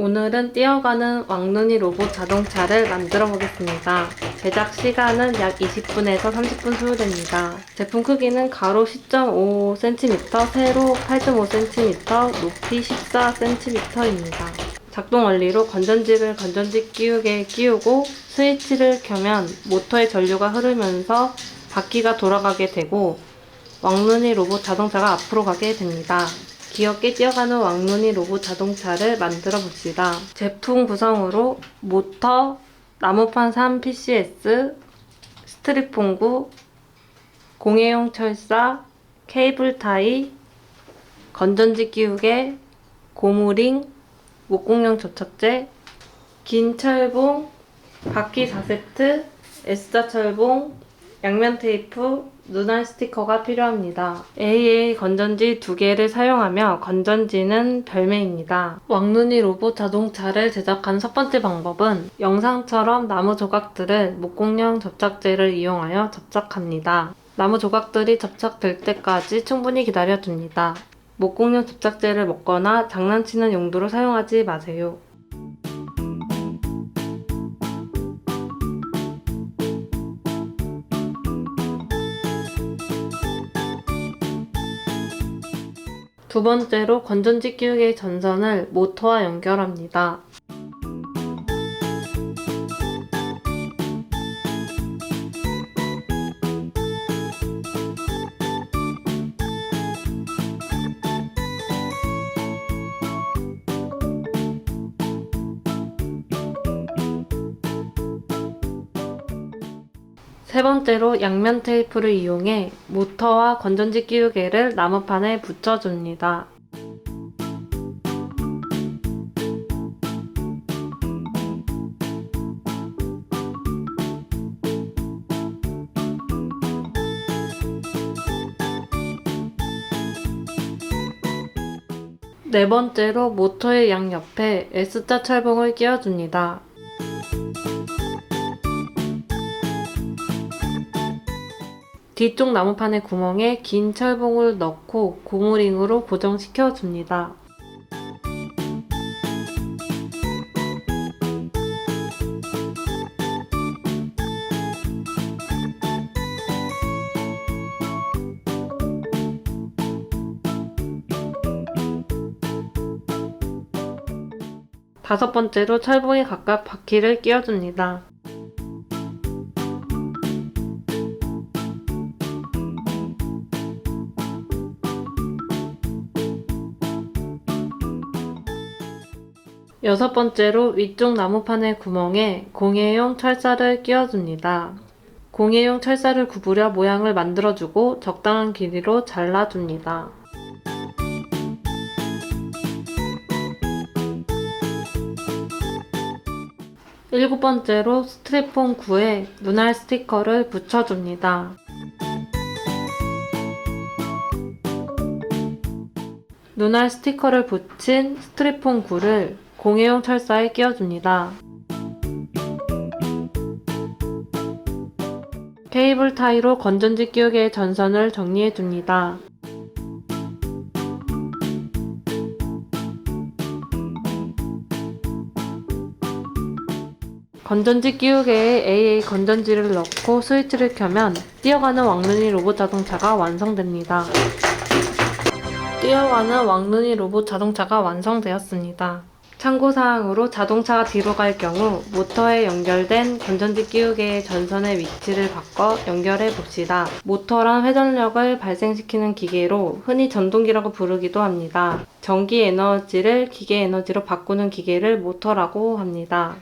오늘은 뛰어가는 왕눈이 로봇 자동차를 만들어 보겠습니다. 제작 시간은 약 20분에서 30분 소요됩니다. 제품 크기는 가로 10.5cm, 세로 8.5cm, 높이 14cm입니다. 작동 원리로 건전지를 건전지 끼우개에 끼우고 스위치를 켜면 모터의 전류가 흐르면서 바퀴가 돌아가게 되고 왕눈이 로봇 자동차가 앞으로 가게 됩니다. 귀엽게 뛰어가는 왕눈이 로봇 자동차를 만들어 봅시다. 제품 구성으로 모터, 나무판 3 PCS, 스트립 봉구, 공예용 철사, 케이블 타이, 건전지 끼우개, 고무링, 목공용 접착제, 긴 철봉, 바퀴 4세트, S자 철봉, 양면 테이프, 눈알 스티커가 필요합니다. AA 건전지 두 개를 사용하며 건전지는 별매입니다. 왕눈이 로봇 자동차를 제작한 첫 번째 방법은 영상처럼 나무 조각들을 목공용 접착제를 이용하여 접착합니다. 나무 조각들이 접착될 때까지 충분히 기다려줍니다. 목공용 접착제를 먹거나 장난치는 용도로 사용하지 마세요. 두 번째로 건전지 끼우개의 전선을 모터와 연결합니다. 세 번째로 양면 테이프를 이용해 모터와 건전지 끼우개를 나무판에 붙여줍니다. 네 번째로 모터의 양옆에 S자 철봉을 끼워줍니다. 뒤쪽 나무판의 구멍에 긴 철봉을 넣고 고무링으로 고정시켜 줍니다. 다섯 번째로 철봉에 각각 바퀴를 끼워줍니다. 여섯 번째로 위쪽 나무판의 구멍에 공예용 철사를 끼워줍니다. 공예용 철사를 구부려 모양을 만들어주고 적당한 길이로 잘라줍니다. 일곱 번째로 스트랩폼 9에 눈알 스티커를 붙여줍니다. 눈알 스티커를 붙인 스트랩폼 9를 공예용 철사에 끼워줍니다. 케이블 타이로 건전지 끼우개의 전선을 정리해줍니다. 건전지 끼우개에 AA 건전지를 넣고 스위치를 켜면 뛰어가는 왕눈이 로봇 자동차가 완성됩니다. 뛰어가는 왕눈이 로봇 자동차가 완성되었습니다. 참고사항으로 자동차가 뒤로 갈 경우 모터에 연결된 건전지 끼우개의 전선의 위치를 바꿔 연결해 봅시다. 모터란 회전력을 발생시키는 기계로 흔히 전동기라고 부르기도 합니다. 전기 에너지를 기계 에너지로 바꾸는 기계를 모터라고 합니다.